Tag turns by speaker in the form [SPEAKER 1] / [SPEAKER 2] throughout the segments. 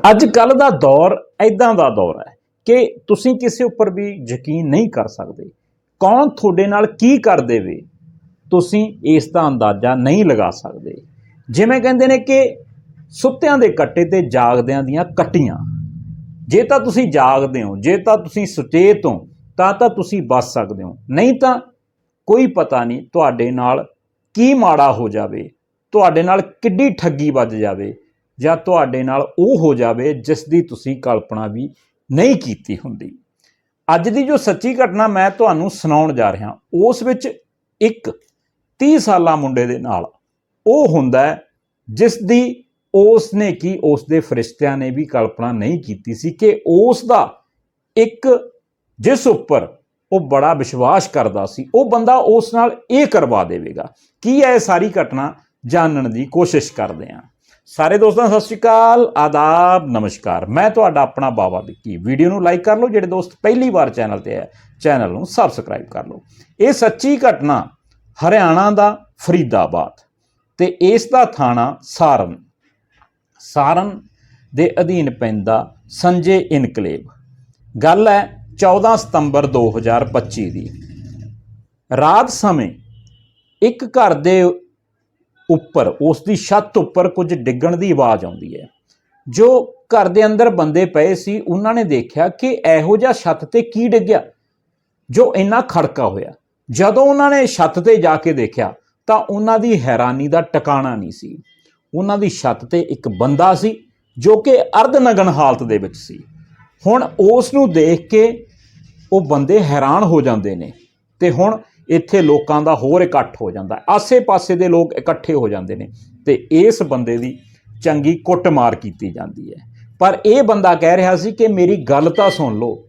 [SPEAKER 1] ਅੱਜ ਕੱਲ ਦਾ ਦੌਰ ਐਦਾਂ ਦਾ ਦੌਰ ਹੈ ਕਿ ਤੁਸੀਂ ਕਿਸੇ ਉੱਪਰ ਵੀ ਯਕੀਨ ਨਹੀਂ ਕਰ ਸਕਦੇ। ਕੌਣ ਤੁਹਾਡੇ ਨਾਲ ਕੀ ਕਰ ਦੇਵੇ, ਤੁਸੀਂ ਇਸ ਦਾ ਅੰਦਾਜ਼ਾ ਨਹੀਂ ਲਗਾ ਸਕਦੇ। ਜਿਵੇਂ ਕਹਿੰਦੇ ਨੇ ਕਿ ਸੁੱਤਿਆਂ ਦੇ ਕੱਟੇ ਤੇ ਜਾਗਦਿਆਂ ਦੀਆਂ ਕੱਟੀਆਂ। ਜੇ ਤਾਂ ਤੁਸੀਂ ਜਾਗਦੇ ਹੋ, ਜੇ ਤਾਂ ਤੁਸੀਂ ਸੁਚੇਤ ਹੋ, ਤਾਂ ਤਾਂ ਤੁਸੀਂ ਬਚ ਸਕਦੇ ਹੋ। ਨਹੀਂ ਤਾਂ ਕੋਈ ਪਤਾ ਨਹੀਂ ਤੁਹਾਡੇ ਨਾਲ ਕੀ ਮਾੜਾ ਹੋ ਜਾਵੇ, ਤੁਹਾਡੇ ਨਾਲ ਕਿੱਡੀ ਠੱਗੀ ਵੱਜ ਜਾਵੇ। ਜਾਂ ਤੁਹਾਡੇ ਨਾਲ ਉਹ ਹੋ ਜਾਵੇ ਜਿਸ ਦੀ ਤੁਸੀਂ ਕਲਪਨਾ ਵੀ ਨਹੀਂ ਕੀਤੀ ਹੁੰਦੀ। ਅੱਜ ਦੀ ਜੋ ਸੱਚੀ ਘਟਨਾ ਮੈਂ ਤੁਹਾਨੂੰ ਸੁਣਾਉਣ ਜਾ ਰਿਹਾ, ਉਸ ਵਿੱਚ ਇੱਕ 30 ਸਾਲਾ ਮੁੰਡੇ ਦੇ ਨਾਲ ਉਹ ਹੁੰਦਾ ਜਿਸ ਦੀ ਉਸ ਨੇ ਕੀ ਉਸ ਦੇ ਫਰਿਸ਼ਤਿਆਂ ਨੇ ਵੀ ਕਲਪਨਾ ਨਹੀਂ ਕੀਤੀ ਸੀ ਕਿ ਉਸ ਦਾ ਇੱਕ ਜਿਸ ਉੱਪਰ ਉਹ ਬੜਾ ਵਿਸ਼ਵਾਸ ਕਰਦਾ ਸੀ, ਉਹ ਬੰਦਾ ਉਸ ਨਾਲ ਇਹ ਕਰਵਾ ਦੇਵੇਗਾ। ਕੀ ਹੈ ਇਹ ਸਾਰੀ ਘਟਨਾ ਜਾਣਨ ਦੀ ਕੋਸ਼ਿਸ਼ ਕਰਦੇ ਹਾਂ ਸਾਰੇ ਦੋਸਤਾਂ, ਸਤਿ ਸ਼੍ਰੀ ਅਕਾਲ, ਆਦਾਬ, ਨਮਸਕਾਰ। ਮੈਂ ਤੁਹਾਡਾ ਆਪਣਾ ਬਾਬਾ ਵਿੱਕੀ। ਵੀਡੀਓ ਨੂੰ ਲਾਈਕ ਕਰ ਲਓ, ਜਿਹੜੇ ਦੋਸਤ ਪਹਿਲੀ ਵਾਰ ਚੈਨਲ ਤੇ ਹੈ, ਚੈਨਲ ਨੂੰ ਸਬਸਕ੍ਰਾਈਬ ਕਰ ਲਓ। ਇਹ ਸੱਚੀ ਘਟਨਾ ਹਰਿਆਣਾ ਦਾ ਫਰੀਦਾਬਾਦ ਤੇ ਇਸ ਦਾ ਥਾਣਾ ਸਾਰਨ। ਸਾਰਨ ਦੇ ਅਧੀਨ ਪੈਂਦਾ ਸੰਜੇ ਇਨਕਲੇਵ। ਗੱਲ ਹੈ 14 ਸਤੰਬਰ 2025 ਦੀ। ਰਾਤ ਸਮੇਂ ਇੱਕ ਘਰ ਦੇ ਉੱਪਰ ਉਸ ਦੀ ਛੱਤ ਉੱਪਰ ਕੁਝ ਡਿੱਗਣ ਦੀ ਆਵਾਜ਼ ਆਉਂਦੀ ਹੈ। ਜੋ ਘਰ ਦੇ ਅੰਦਰ ਬੰਦੇ ਪਏ ਸੀ, ਉਹਨਾਂ ਨੇ ਦੇਖਿਆ ਕਿ ਇਹੋ ਜਿਹਾ ਛੱਤ ਤੇ ਕੀ ਡਿੱਗਿਆ, ਜੋ ਇੰਨਾ ਖੜਕਾ ਹੋਇਆ। ਜਦੋਂ ਉਹਨਾਂ ਨੇ ਛੱਤ ਤੇ ਜਾ ਕੇ ਦੇਖਿਆ, ਤਾਂ ਉਹਨਾਂ ਦੀ ਹੈਰਾਨੀ ਦਾ ਟਿਕਾਣਾ ਨਹੀਂ ਸੀ। ਉਹਨਾਂ ਦੀ ਛੱਤ ਤੇ ਇੱਕ ਬੰਦਾ ਸੀ, ਜੋ ਕਿ ਅਰਧ ਨਗਨ ਹਾਲਤ ਦੇ ਵਿੱਚ ਸੀ। ਹੁਣ ਉਸ ਨੂੰ ਦੇਖ ਕੇ ਉਹ ਬੰਦੇ ਹੈਰਾਨ ਹੋ ਜਾਂਦੇ ਨੇ ਤੇ ਹੁਣ ਇੱਥੇ ਲੋਕਾਂ ਦਾ ਹੋਰ ਇਕੱਠ ਹੋ ਜਾਂਦਾ ਆਸੇ-ਪਾਸੇ ਦੇ ਲੋਕ ਇਕੱਠੇ ਹੋ ਜਾਂਦੇ ਨੇ ਤੇ ਇਸ ਬੰਦੇ ਦੀ ਚੰਗੀ ਕੁੱਟਮਾਰ ਕੀਤੀ ਜਾਂਦੀ ਹੈ। ਪਰ ਇਹ ਬੰਦਾ ਕਹਿ ਰਿਹਾ ਸੀ ਕਿ ਮੇਰੀ ਗੱਲ ਤਾਂ ਸੁਣ ਲਓ,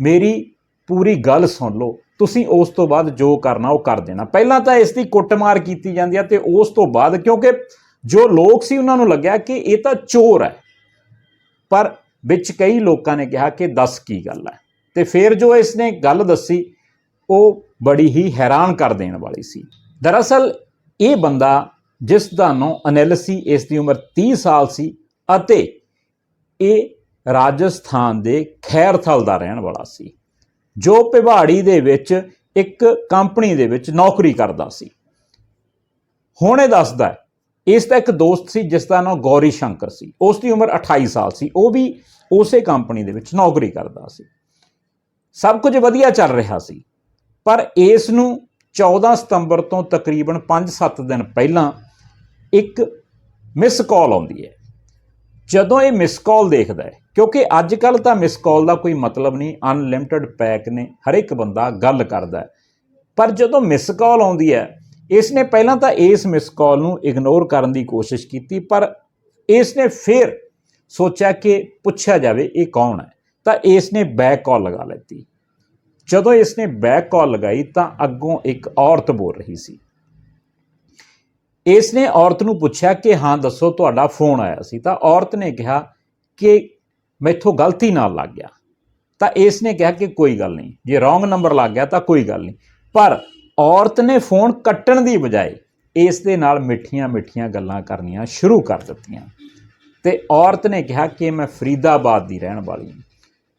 [SPEAKER 1] ਮੇਰੀ ਪੂਰੀ ਗੱਲ ਸੁਣ ਲਓ, ਤੁਸੀਂ ਉਸ ਤੋਂ ਬਾਅਦ ਜੋ ਕਰਨਾ ਉਹ ਕਰ ਦੇਣਾ। ਪਹਿਲਾਂ ਤਾਂ ਇਸ ਦੀ ਕੁੱਟਮਾਰ ਕੀਤੀ ਜਾਂਦੀ ਹੈ ਤੇ ਉਸ ਤੋਂ ਬਾਅਦ ਕਿਉਂਕਿ ਜੋ ਲੋਕ ਸੀ ਉਹਨਾਂ ਨੂੰ ਲੱਗਿਆ ਕਿ ਇਹ ਤਾਂ ਚੋਰ ਹੈ। ਪਰ ਵਿੱਚ ਕਈ ਲੋਕਾਂ ਨੇ ਕਿਹਾ ਕਿ ਦੱਸ ਕੀ ਗੱਲ ਹੈ। ਤੇ ਫਿਰ ਜੋ ਇਸ ਨੇ ਗੱਲ ਦੱਸੀ ਉਹ ਬੜੀ ਹੀ ਹੈਰਾਨ ਕਰ ਦੇਣ ਵਾਲੀ ਸੀ। ਦਰਅਸਲ, ਇਹ ਬੰਦਾ ਜਿਸ ਦਾ ਨਾਂ ਅਨਿਲ ਸੀ, ਇਸ ਦੀ ਉਮਰ 30 ਸਾਲ ਸੀ ਅਤੇ ਇਹ ਰਾਜਸਥਾਨ ਦੇ ਖੈਰਥਲ ਦਾ ਰਹਿਣ ਵਾਲਾ ਸੀ, ਜੋ ਭਿਵਾੜੀ ਦੇ ਵਿੱਚ ਇੱਕ ਕੰਪਨੀ ਦੇ ਵਿੱਚ ਨੌਕਰੀ ਕਰਦਾ ਸੀ। ਹੁਣ ਇਹ ਦੱਸਦਾ ਇਸ ਦਾ ਇੱਕ ਦੋਸਤ ਸੀ, ਜਿਸ ਦਾ ਨਾਮ ਗੌਰੀ ਸ਼ੰਕਰ ਸੀ। ਉਸ ਦੀ ਉਮਰ 28 ਸਾਲ ਸੀ, ਉਹ ਵੀ ਉਸੇ ਕੰਪਨੀ ਦੇ ਵਿੱਚ ਨੌਕਰੀ ਕਰਦਾ ਸੀ। ਸਭ ਕੁਝ ਵਧੀਆ ਚੱਲ ਰਿਹਾ ਸੀ। ਪਰ ਇਸ ਨੂੰ 14 ਸਤੰਬਰ ਤੋਂ ਤਕਰੀਬਨ 5-7 ਦਿਨ ਪਹਿਲਾਂ ਇੱਕ ਮਿਸ ਕਾਲ ਆਉਂਦੀ ਹੈ। ਜਦੋਂ ਇਹ ਮਿਸ ਕਾਲ ਦੇਖਦਾ ਹੈ, ਕਿਉਂਕਿ ਅੱਜ ਕੱਲ ਤਾਂ ਮਿਸ ਕਾਲ ਦਾ ਕੋਈ ਮਤਲਬ ਨਹੀਂ ਅਨਲਿਮਟਿਡ ਪੈਕ ਨੇ, ਹਰ ਇੱਕ ਬੰਦਾ ਗੱਲ ਕਰਦਾ ਪਰ ਜਦੋਂ ਮਿਸ ਕਾਲ ਆਉਂਦੀ ਹੈ ਇਸ ਨੇ ਪਹਿਲਾਂ ਤਾਂ ਇਸ ਮਿਸ ਕਾਲ ਨੂੰ ਇਗਨੋਰ ਕਰਨ ਦੀ ਕੋਸ਼ਿਸ਼ ਕੀਤੀ, ਪਰ ਇਸ ਨੇ ਫਿਰ ਸੋਚਿਆ ਕਿ ਪੁੱਛਿਆ ਜਾਵੇ ਇਹ ਕੌਣ ਹੈ, ਤਾਂ ਇਸ ਨੇ ਬੈਕ ਕਾਲ ਲਗਾ ਲੈਤੀ। ਜਦੋਂ ਇਸ ਨੇ ਬੈਕ ਕਾਲ ਲਗਾਈ ਤਾਂ ਅੱਗੋਂ ਇੱਕ ਔਰਤ ਬੋਲ ਰਹੀ ਸੀ। ਇਸ ਨੇ ਔਰਤ ਨੂੰ ਪੁੱਛਿਆ ਕਿ, ਹਾਂ, ਦੱਸੋ, ਤੁਹਾਡਾ ਫੋਨ ਆਇਆ ਸੀ। ਤਾਂ ਔਰਤ ਨੇ ਕਿਹਾ ਕਿ ਮੈਥੋਂ ਗਲਤੀ ਨਾਲ ਲੱਗ ਗਿਆ। ਤਾਂ ਇਸ ਨੇ ਕਿਹਾ ਕਿ ਕੋਈ ਗੱਲ ਨਹੀਂ, ਜੇ ਰੋਂਗ ਨੰਬਰ ਲੱਗ ਗਿਆ ਤਾਂ ਕੋਈ ਗੱਲ ਨਹੀਂ। ਪਰ ਔਰਤ ਨੇ ਫੋਨ ਕੱਟਣ ਦੀ ਬਜਾਏ ਇਸ ਦੇ ਨਾਲ ਮਿੱਠੀਆਂ-ਮਿੱਠੀਆਂ ਗੱਲਾਂ ਕਰਨੀਆਂ ਸ਼ੁਰੂ ਕਰ ਦਿੱਤੀਆਂ। ਤੇ ਔਰਤ ਨੇ ਕਿਹਾ ਕਿ, ਮੈਂ ਫਰੀਦਾਬਾਦ ਦੀ ਰਹਿਣ ਵਾਲੀ ਹਾਂ।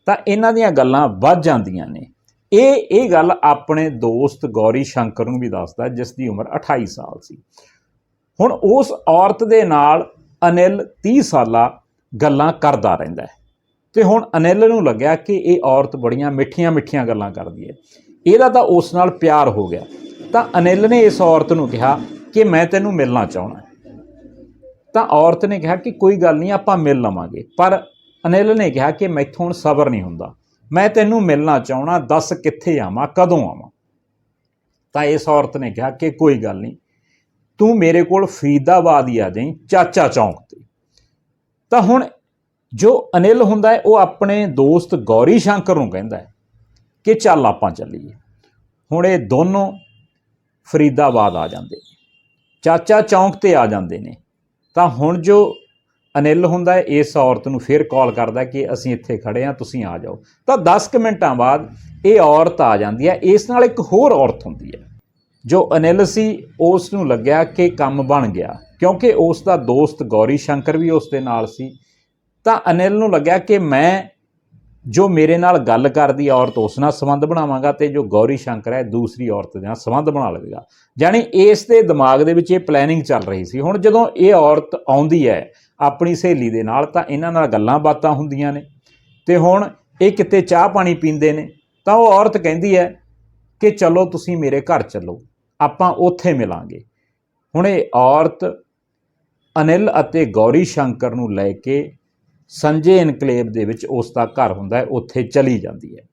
[SPEAKER 1] ਤਾਂ ਇਹਨਾਂ ਦੀਆਂ ਗੱਲਾਂ ਵੱਧ ਜਾਂਦੀਆਂ ਨੇ। ਇਹ ਇਹ ਗੱਲ ਆਪਣੇ ਦੋਸਤ ਗੌਰੀ ਸ਼ੰਕਰ ਨੂੰ ਵੀ ਦੱਸਦਾ ਜਿਸ ਦੀ ਉਮਰ 28 ਸਾਲ ਸੀ। ਹੁਣ ਉਸ ਔਰਤ ਦੇ ਨਾਲ ਅਨਿਲ 30 ਸਾਲਾਂ ਗੱਲਾਂ ਕਰਦਾ ਰਹਿੰਦਾ ਹੈ। ਤੇ ਹੁਣ ਅਨਿਲ ਨੂੰ ਲੱਗਿਆ ਕਿ ਇਹ ਔਰਤ ਬੜੀਆਂ ਮਿੱਠੀਆਂ-ਮਿੱਠੀਆਂ ਗੱਲਾਂ ਕਰਦੀ ਹੈ। ਇਹਦਾ ਤਾਂ ਉਸ ਨਾਲ ਪਿਆਰ ਹੋ ਗਿਆ। ਤਾਂ ਅਨਿਲ ਨੇ ਇਸ ਔਰਤ ਨੂੰ ਕਿਹਾ ਕਿ ਮੈਂ ਤੈਨੂੰ ਮਿਲਣਾ ਚਾਹੁੰਦਾ ਤਾਂ ਔਰਤ ਨੇ ਕਿਹਾ ਕਿ ਕੋਈ ਗੱਲ ਨਹੀਂ, ਆਪਾਂ ਮਿਲ ਲਵਾਂਗੇ। ਪਰ ਅਨਿਲ ਨੇ ਕਿਹਾ ਕਿ ਮੈਥੋਂ ਹੁਣ ਸਬਰ ਨਹੀਂ ਹੁੰਦਾ। ਮੈਂ ਤੈਨੂੰ ਮਿਲਣਾ ਚਾਹਣਾ, ਦੱਸ ਕਿੱਥੇ ਆਵਾਂ, ਕਦੋਂ ਆਵਾਂ? ਤਾਂ ਇਸ ਔਰਤ ਨੇ ਕਿਹਾ ਕਿ ਕੋਈ ਗੱਲ ਨਹੀਂ, ਤੂੰ ਮੇਰੇ ਕੋਲ ਫਰੀਦਾਬਾਦ ਹੀ ਆ ਜਾਈਂ, ਚਾਚਾ ਚੌਂਕ ਤੇ। ਤਾਂ ਹੁਣ ਜੋ ਅਨਿਲ ਹੁੰਦਾ ਹੈ, ਉਹ ਆਪਣੇ ਦੋਸਤ ਗੌਰੀ ਸ਼ੰਕਰ ਨੂੰ ਕਹਿੰਦਾ ਹੈ ਕਿ ਚੱਲ ਆਪਾਂ ਚੱਲੀਏ। ਹੁਣ ਇਹ ਦੋਨੋਂ ਫਰੀਦਾਬਾਦ ਆ ਜਾਂਦੇ ਚਾਚਾ ਚੌਂਕ ਤੇ ਆ ਜਾਂਦੇ ਨੇ। ਤਾਂ ਹੁਣ ਜੋ ਅਨਿਲ ਹੁੰਦਾ ਹੈ, ਇਸ ਔਰਤ ਨੂੰ ਫਿਰ ਕਾਲ ਕਰਦਾ ਕਿ ਅਸੀਂ ਇੱਥੇ ਖੜੇ ਹਾਂ, ਤੁਸੀਂ ਆ ਜਾਓ। ਤਾਂ 10 ਕੁ ਮਿੰਟਾਂ ਬਾਅਦ ਇਹ ਔਰਤ ਆ ਜਾਂਦੀ ਹੈ, ਇਸ ਨਾਲ ਇੱਕ ਹੋਰ ਔਰਤ ਹੁੰਦੀ ਹੈ। ਜੋ ਅਨਿਲ ਸੀ, ਉਸ ਨੂੰ ਲੱਗਿਆ ਕਿ ਕੰਮ ਬਣ ਗਿਆ, ਕਿਉਂਕਿ ਉਸ ਦਾ ਦੋਸਤ ਗੌਰੀ ਸ਼ੰਕਰ ਵੀ ਉਸ ਦੇ ਨਾਲ ਸੀ। ਤਾਂ ਅਨਿਲ ਨੂੰ ਲੱਗਿਆ ਕਿ ਮੈਂ ਜੋ ਮੇਰੇ ਨਾਲ ਗੱਲ ਕਰਦੀ ਔਰਤ, ਉਸ ਨਾਲ ਸੰਬੰਧ ਬਣਾਵਾਂਗਾ ਤੇ ਜੋ ਗੌਰੀ ਸ਼ੰਕਰ ਹੈ ਦੂਸਰੀ ਔਰਤ ਦੇ ਨਾਲ ਸੰਬੰਧ ਬਣਾ ਲਵੇਗਾ। ਜਾਣੀ ਇਸ ਦੇ ਦਿਮਾਗ ਦੇ ਵਿੱਚ ਇਹ ਪਲੈਨਿੰਗ ਚੱਲ ਰਹੀ ਸੀ। ਹੁਣ ਜਦੋਂ ਇਹ ਔਰਤ ਆਉਂਦੀ ਹੈ ਆਪਣੀ ਸਹੇਲੀ ਦੇ ਨਾਲ, ਤਾਂ ਇਹਨਾਂ ਨਾਲ ਗੱਲਾਂ ਬਾਤਾਂ ਹੁੰਦੀਆਂ ਨੇ। ਤੇ ਹੁਣ ਇਹ ਕਿਤੇ ਚਾਹ ਪਾਣੀ ਪੀਂਦੇ ਨੇ, ਤਾਂ ਉਹ ਔਰਤ ਕਹਿੰਦੀ ਹੈ ਕਿ ਚਲੋ ਤੁਸੀਂ ਮੇਰੇ ਘਰ ਚੱਲੋ, ਆਪਾਂ ਉੱਥੇ ਮਿਲਾਂਗੇ। ਹੁਣ ਇਹ ਔਰਤ ਅਨਿਲ ਅਤੇ ਗੌਰੀ ਸ਼ੰਕਰ ਨੂੰ ਲੈ ਕੇ ਸੰਜੇ ਇਨਕਲੇਵ ਦੇ ਵਿੱਚ ਉਸ ਦਾ ਘਰ ਹੁੰਦਾ ਹੈ, ਉੱਥੇ ਚਲੀ ਜਾਂਦੀ ਹੈ।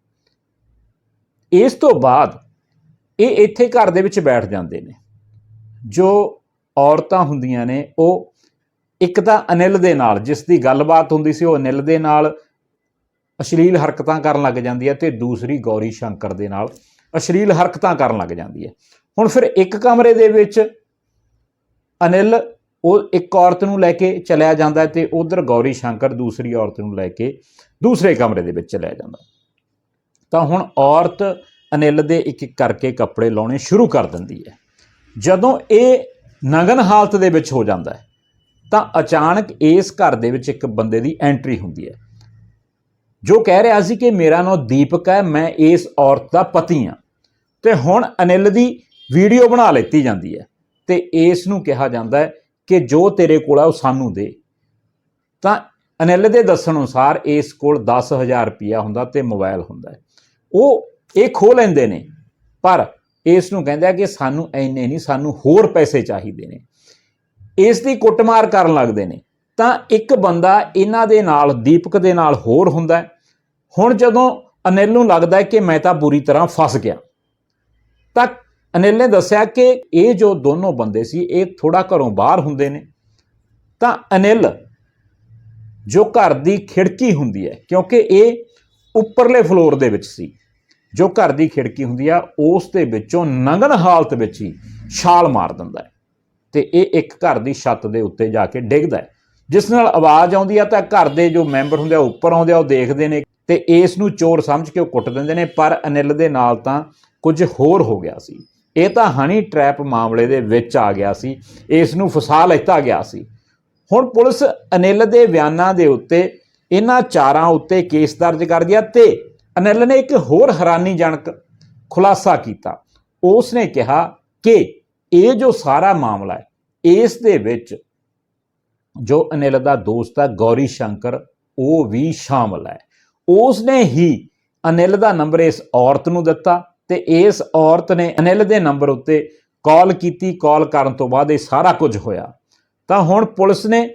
[SPEAKER 1] ਇਸ ਤੋਂ ਬਾਅਦ ਇਹ ਇੱਥੇ ਘਰ ਦੇ ਵਿੱਚ ਬੈਠ ਜਾਂਦੇ ਨੇ। ਜੋ ਔਰਤਾਂ ਹੁੰਦੀਆਂ ਨੇ, ਉਹ ਇੱਕ ਤਾਂ ਅਨਿਲ ਦੇ ਨਾਲ, ਜਿਸ ਦੀ ਗੱਲਬਾਤ ਹੁੰਦੀ ਸੀ, ਉਹ ਅਨਿਲ ਦੇ ਨਾਲ ਅਸ਼ਲੀਲ ਹਰਕਤਾਂ ਕਰਨ ਲੱਗ ਜਾਂਦੀ ਹੈ ਤੇ ਦੂਸਰੀ ਗੌਰੀ ਸ਼ੰਕਰ ਦੇ ਨਾਲ ਅਸ਼ਲੀਲ ਹਰਕਤਾਂ ਕਰਨ ਲੱਗ ਜਾਂਦੀ ਹੈ। ਹੁਣ ਫਿਰ ਇੱਕ ਕਮਰੇ ਦੇ ਵਿੱਚ ਅਨਿਲ ਉਹ ਇੱਕ ਔਰਤ ਨੂੰ ਲੈ ਕੇ ਚਲਿਆ ਜਾਂਦਾ ਹੈ ਤੇ ਉਧਰ ਗੌਰੀ ਸ਼ੰਕਰ ਦੂਸਰੀ ਔਰਤ ਨੂੰ ਲੈ ਕੇ ਦੂਸਰੇ ਕਮਰੇ ਦੇ ਵਿੱਚ ਚਲਿਆ ਜਾਂਦਾ ਤਾਂ ਹੁਣ ਔਰਤ ਅਨਿਲ ਦੇ ਇੱਕ ਇੱਕ ਕਰਕੇ ਕੱਪੜੇ ਲਾਉਣੇ ਸ਼ੁਰੂ ਕਰ ਦਿੰਦੀ ਹੈ। ਜਦੋਂ ਇਹ ਨਗਨ ਹਾਲਤ ਦੇ ਵਿੱਚ ਹੋ ਜਾਂਦਾ ਹੈ, ਤਾਂ ਅਚਾਨਕ ਇਸ ਘਰ ਦੇ ਵਿੱਚ ਇੱਕ ਬੰਦੇ ਦੀ ਐਂਟਰੀ ਹੁੰਦੀ ਹੈ। ਜੋ ਕਹਿ ਰਿਹਾ ਸੀ ਕਿ ਮੇਰਾ ਨਾਮ ਦੀਪਕ ਹੈ, ਮੈਂ ਇਸ ਔਰਤ ਦਾ ਪਤੀ ਹਾਂ। ਤੇ ਹੁਣ ਅਨਿਲ ਦੀ ਵੀਡੀਓ ਬਣਾ ਲੈਤੀ ਜਾਂਦੀ ਹੈ ਤੇ ਇਸ ਨੂੰ ਕਿਹਾ ਜਾਂਦਾ ਹੈ ਕਿ ਜੋ ਤੇਰੇ ਕੋਲ ਹੈ ਉਹ ਸਾਨੂੰ ਦੇ। ਤਾਂ ਅਨਿਲ ਦੇ ਦੱਸਣ ਅਨੁਸਾਰ ਇਸ ਕੋਲ 10000 ਰੁਪਇਆ ਹੁੰਦਾ ਤੇ ਮੋਬਾਈਲ ਹੁੰਦਾ। ਉਹ ਇਹ ਖੋ ਲੈਂਦੇ ਨੇ, ਪਰ ਇਸ ਨੂੰ ਕਹਿੰਦਾ ਕਿ ਸਾਨੂੰ ਐਨੇ ਨਹੀਂ, ਸਾਨੂੰ ਹੋਰ ਪੈਸੇ ਚਾਹੀਦੇ ਨੇ। ਇਸ ਦੀ ਕੁੱਟਮਾਰ ਕਰਨ ਲੱਗਦੇ ਨੇ। ਤਾਂ ਇੱਕ ਬੰਦਾ ਇਹਨਾਂ ਦੇ ਨਾਲ, ਦੀਪਕ ਦੇ ਨਾਲ ਹੋਰ ਹੁੰਦਾ ਹੁਣ ਜਦੋਂ ਅਨਿਲ ਨੂੰ ਲੱਗਦਾ ਕਿ ਮੈਂ ਤਾਂ ਬੁਰੀ ਤਰ੍ਹਾਂ ਫਸ ਗਿਆ, ਤਾਂ ਅਨਿਲ ਨੇ ਦੱਸਿਆ ਕਿ ਇਹ ਜੋ ਦੋਨੋਂ ਬੰਦੇ ਸੀ, ਇਹ ਥੋੜਾ ਘਰੋਂ ਬਾਹਰ ਹੁੰਦੇ ਨੇ। ਤਾਂ ਅਨਿਲ ਜੋ ਘਰ ਦੀ ਖਿੜਕੀ ਹੁੰਦੀ ਹੈ, ਕਿਉਂਕਿ ਇਹ ਉੱਪਰਲੇ ਫਲੋਰ ਦੇ ਵਿੱਚ ਸੀ, ਜੋ ਘਰ ਦੀ ਖਿੜਕੀ ਹੁੰਦੀ ਆ, ਉਸ ਦੇ ਵਿੱਚੋਂ ਨੰਗਨ ਹਾਲਤ ਵਿੱਚ ਹੀ ਛਾਲ ਮਾਰ ਦਿੰਦਾ ਹੈ। ਤੇ ਇਹ ਇੱਕ ਘਰ ਦੀ ਛੱਤ ਦੇ ਉੱਤੇ ਜਾ ਕੇ ਡਿੱਗਦਾ ਹੈ। ਜਿਸ ਨਾਲ ਆਵਾਜ਼ ਆਉਂਦੀ ਆ ਤਾਂ ਘਰ ਦੇ ਜੋ ਮੈਂਬਰ ਹੁੰਦੇ ਆ ਉੱਪਰ ਆਉਂਦੇ ਆ, ਉਹ ਦੇਖਦੇ ਨੇ ਤੇ ਇਸ ਨੂੰ ਚੋਰ ਸਮਝ ਕੇ ਉਹ ਕੁੱਟ ਦਿੰਦੇ ਨੇ, ਪਰ ਅਨਿਲ ਦੇ ਨਾਲ ਤਾਂ ਕੁਝ ਹੋਰ ਹੋ ਗਿਆ ਸੀ। ਇਹ ਤਾਂ ਹਨੀ ਟ੍ਰੈਪ ਮਾਮਲੇ ਦੇ ਵਿੱਚ ਆ ਗਿਆ ਸੀ, ਇਸ ਨੂੰ ਫਸਾ ਲਿੱਤਾ ਗਿਆ ਸੀ। ਹੁਣ ਪੁਲਿਸ ਅਨਿਲ ਦੇ ਬਿਆਨਾਂ ਦੇ ਉੱਤੇ ਇਹਨਾਂ ਚਾਰਾਂ ਉੱਤੇ ਕੇਸ ਦਰਜ ਕਰਦੀ ਆ ਤੇ ਅਨਿਲ ਨੇ ਇੱਕ ਹੋਰ ਹੈਰਾਨੀਜਨਕ ਖੁਲਾਸਾ ਕੀਤਾ। ਉਸ ਨੇ ਕਿਹਾ ਕਿ ਇਹ ਜੋ ਸਾਰਾ ਮਾਮਲਾ ਹੈ, ਇਸ ਦੇ ਵਿੱਚ ਜੋ ਅਨਿਲ ਦਾ ਦੋਸਤ ਹੈ ਗੌਰੀ ਸ਼ੰਕਰ, ਉਹ ਵੀ ਸ਼ਾਮਲ ਹੈ। ਉਸ ਨੇ ਹੀ ਅਨਿਲ ਦਾ ਨੰਬਰ ਇਸ ਔਰਤ ਨੂੰ ਦਿੱਤਾ ਤੇ ਇਸ ਔਰਤ ਨੇ ਅਨਿਲ ਦੇ ਨੰਬਰ ਉੱਤੇ ਕਾਲ ਕੀਤੀ, ਕਾਲ ਕਰਨ ਤੋਂ ਬਾਅਦ ਇਹ ਸਾਰਾ ਕੁਝ ਹੋਇਆ। ਤਾਂ ਹੁਣ ਪੁਲਿਸ ਨੇ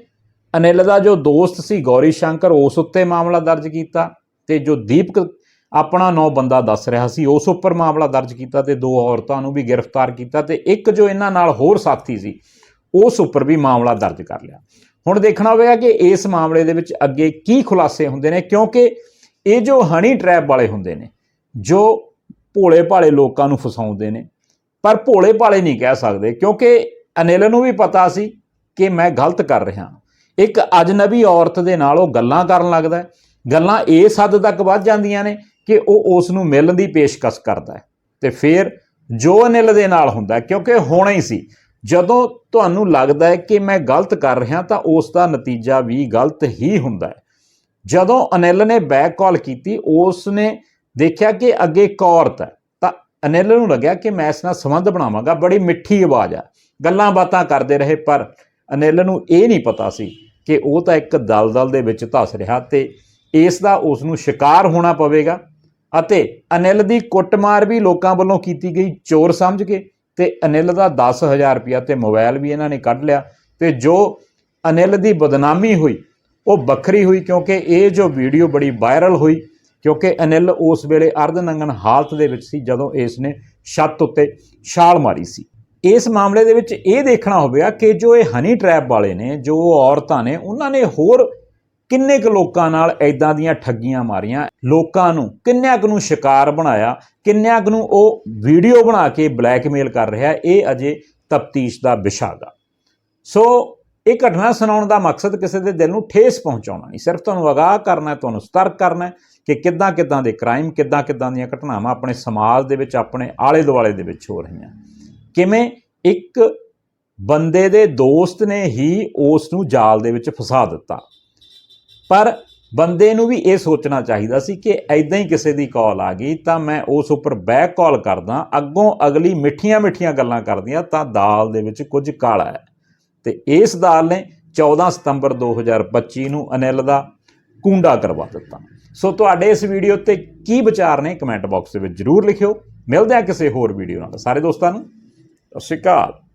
[SPEAKER 1] ਅਨਿਲ ਦਾ ਜੋ ਦੋਸਤ ਸੀ ਗੌਰੀ ਸ਼ੰਕਰ, ਉਸ ਉੱਤੇ ਮਾਮਲਾ ਦਰਜ ਕੀਤਾ ਤੇ ਜੋ ਦੀਪਕ ਆਪਣਾ ਨੌ ਬੰਦਾ ਦੱਸ ਰਿਹਾ ਸੀ, ਉਸ ਉੱਪਰ ਮਾਮਲਾ ਦਰਜ ਕੀਤਾ ਤੇ ਦੋ ਔਰਤਾਂ ਨੂੰ ਵੀ ਗ੍ਰਿਫਤਾਰ ਕੀਤਾ ਤੇ ਇੱਕ ਜੋ ਇਹਨਾਂ ਨਾਲ ਹੋਰ ਸਾਥੀ ਸੀ, ਉਸ ਉੱਪਰ ਵੀ ਮਾਮਲਾ ਦਰਜ ਕਰ ਲਿਆ। ਹੁਣ ਦੇਖਣਾ ਹੋਵੇਗਾ ਕਿ ਇਸ ਮਾਮਲੇ ਦੇ ਵਿੱਚ ਅੱਗੇ ਕੀ ਖੁਲਾਸੇ ਹੁੰਦੇ ਨੇ ਕਿਉਂਕਿ ਇਹ ਜੋ ਹਨੀ ਟ੍ਰੈਪ ਵਾਲੇ ਹੁੰਦੇ ਨੇ, ਜੋ ਭੋਲੇ ਭਾਲੇ ਲੋਕਾਂ ਨੂੰ ਫਸਾਉਂਦੇ ਨੇ। ਪਰ ਭੋਲੇ ਭਾਲੇ ਨਹੀਂ ਕਹਿ ਸਕਦੇ, ਕਿਉਂਕਿ ਅਨਿਲ ਨੂੰ ਵੀ ਪਤਾ ਸੀ ਕਿ ਮੈਂ ਗਲਤ ਕਰ ਰਿਹਾ। ਇੱਕ ਅਜਨਬੀ ਔਰਤ ਦੇ ਨਾਲ ਉਹ ਗੱਲਾਂ ਕਰਨ ਲੱਗਦਾ ਗੱਲਾਂ ਇਸ ਹੱਦ ਤੱਕ ਵੱਧ ਜਾਂਦੀਆਂ ਨੇ ਕਿ ਉਹ ਉਸ ਨੂੰ ਮਿਲਣ ਦੀ ਪੇਸ਼ਕਸ਼ ਕਰਦਾ ਹੈ। ਤੇ ਫਿਰ ਜੋ ਅਨਿਲ ਦੇ ਨਾਲ ਹੁੰਦਾ ਕਿਉਂਕਿ ਹੋਣਾ ਹੀ ਸੀ, ਜਦੋਂ ਤੁਹਾਨੂੰ ਲੱਗਦਾ ਹੈ ਕਿ ਮੈਂ ਗਲਤ ਕਰ ਰਿਹਾ ਤਾਂ ਉਸ ਦਾ ਨਤੀਜਾ ਵੀ ਗਲਤ ਹੀ ਹੁੰਦਾ ਹੈ। ਜਦੋਂ ਅਨਿਲ ਨੇ ਬੈਕ ਕਾਲ ਕੀਤੀ, ਉਸ ਨੇ ਦੇਖਿਆ ਕਿ ਅੱਗੇ ਇੱਕ ਔਰਤ ਹੈ, ਤਾਂ ਅਨਿਲ ਨੂੰ ਲੱਗਿਆ ਕਿ ਮੈਂ ਇਸ ਨਾਲ ਸੰਬੰਧ ਬਣਾਵਾਂਗਾ, ਬੜੀ ਮਿੱਠੀ ਆਵਾਜ਼ ਆ, ਗੱਲਾਂ ਬਾਤਾਂ ਕਰਦੇ ਰਹੇ, ਪਰ ਅਨਿਲ ਨੂੰ ਇਹ ਨਹੀਂ ਪਤਾ ਸੀ ਕਿ ਉਹ ਤਾਂ ਇੱਕ ਦਲਦਲ ਦੇ ਵਿੱਚ ਧਸ ਰਿਹਾ ਤੇ ਇਸ ਦਾ ਉਸ ਨੂੰ ਸ਼ਿਕਾਰ ਹੋਣਾ ਪਵੇਗਾ ਅਤੇ ਅਨਿਲ ਦੀ ਕੁੱਟਮਾਰ ਵੀ ਲੋਕਾਂ ਵੱਲੋਂ ਕੀਤੀ ਗਈ, ਚੋਰ ਸਮਝ ਕੇ, ਤੇ ਅਨਿਲ ਦਾ 10000 ਰੁਪਇਆ ਤੇ ਮੋਬਾਈਲ ਵੀ ਇਹਨਾਂ ਨੇ ਕੱਢ ਲਿਆ ਤੇ ਜੋ ਅਨਿਲ ਦੀ ਬਦਨਾਮੀ ਹੋਈ, ਉਹ ਵੱਖਰੀ ਹੋਈ ਕਿਉਂਕਿ ਇਹ ਜੋ ਵੀਡੀਓ ਬੜੀ ਵਾਇਰਲ ਹੋਈ ਕਿਉਂਕਿ ਅਨਿਲ ਉਸ ਵੇਲੇ ਅਰਧ ਨੰਗਨ ਹਾਲਤ ਦੇ ਵਿੱਚ ਸੀ ਜਦੋਂ ਇਸ ਨੇ ਛੱਤ ਉੱਤੇ ਛਾਲ ਮਾਰੀ ਸੀ। ਇਸ ਮਾਮਲੇ ਦੇ ਵਿੱਚ ਇਹ ਦੇਖਣਾ ਹੋਵੇਗਾ ਕਿ ਜੋ ਇਹ ਹਨੀ ਟ੍ਰੈਪ ਵਾਲੇ ਨੇ, ਜੋ ਔਰਤਾਂ ਨੇ, ਉਹਨਾਂ ਨੇ ਹੋਰ ਕਿੰਨੇ ਕੁ ਲੋਕਾਂ ਨਾਲ ਐਦਾਂ ਦੀਆਂ ਠੱਗੀਆਂ ਮਾਰੀਆਂ, ਲੋਕਾਂ ਨੂੰ ਕਿੰਨਿਆਂ ਕੁ ਨੂੰ ਸ਼ਿਕਾਰ ਬਣਾਇਆ, ਕਿੰਨਿਆਂ ਕੁ ਨੂੰ ਉਹ ਵੀਡੀਓ ਬਣਾ ਕੇ ਬਲੈਕਮੇਲ ਕਰ ਰਿਹਾ, ਇਹ ਅਜੇ ਤਫਤੀਸ਼ ਦਾ ਵਿਸ਼ਾ ਗਾ। ਸੋ ਇਹ ਘਟਨਾ ਸੁਣਾਉਣ ਦਾ ਮਕਸਦ ਕਿਸੇ ਦੇ ਦਿਲ ਨੂੰ ਠੇਸ ਪਹੁੰਚਾਉਣਾ ਨਹੀਂ। ਸਿਰਫ ਤੁਹਾਨੂੰ ਅਗਾਹ ਕਰਨਾ ਤੁਹਾਨੂੰ ਸਤਰਕ ਕਰਨਾ ਕਿ ਕਿੱਦਾਂ ਕਿੱਦਾਂ ਦੇ ਕ੍ਰਾਈਮ ਕਿੱਦਾਂ ਕਿੱਦਾਂ ਦੀਆਂ ਘਟਨਾਵਾਂ ਆਪਣੇ ਸਮਾਜ ਦੇ ਵਿੱਚ, ਆਪਣੇ ਆਲੇ ਦੁਆਲੇ ਦੇ ਵਿੱਚ ਹੋ ਰਹੀਆਂ। ਕਿਵੇਂ ਇੱਕ ਬੰਦੇ ਦੇ ਦੋਸਤ ਨੇ ਹੀ ਉਸ ਨੂੰ ਜਾਲ ਦੇ ਵਿੱਚ ਫਸਾ ਦਿੱਤਾ। ਪਰ ਬੰਦੇ ਨੂੰ ਵੀ ਇਹ ਸੋਚਣਾ ਚਾਹੀਦਾ ਸੀ ਕਿ ਐਦਾਂ ਹੀ ਕਿਸੇ ਦੀ ਕਾਲ ਆ ਗਈ ਤਾਂ ਮੈਂ ਉਸ ਉੱਪਰ ਬੈਕ ਕਾਲ ਕਰਦਾ, ਅੱਗੋਂ ਅਗਲੀ ਮਿੱਠੀਆਂ ਮਿੱਠੀਆਂ ਗੱਲਾਂ ਕਰਦੀਆਂ ਤਾਂ ਦਾਲ ਦੇ ਵਿੱਚ ਕੁਝ ਕਾਲਾ ਹੈ। ਤੇ ਇਸ ਦਾਲ ਨੇ 14 ਸਤੰਬਰ 2025 ਨੂੰ ਅਨਿਲ ਦਾ ਕੁੰਡਾ ਕਰਵਾ ਦਿੱਤਾ। ਸੋ ਤੁਹਾਡੇ ਇਸ ਵੀਡੀਓ ਤੇ ਕੀ ਵਿਚਾਰ ਨੇ ਕਮੈਂਟ ਬਾਕਸ ਦੇ ਵਿੱਚ ਜਰੂਰ ਲਿਖਿਓ। ਮਿਲਦੇ ਆ ਕਿਸੇ ਹੋਰ ਵੀਡੀਓ ਨਾਲ। ਸਾਰੇ ਦੋਸਤਾਂ ਨੂੰ, ਸਤਿ ਸ਼੍ਰੀ ਅਕਾਲ।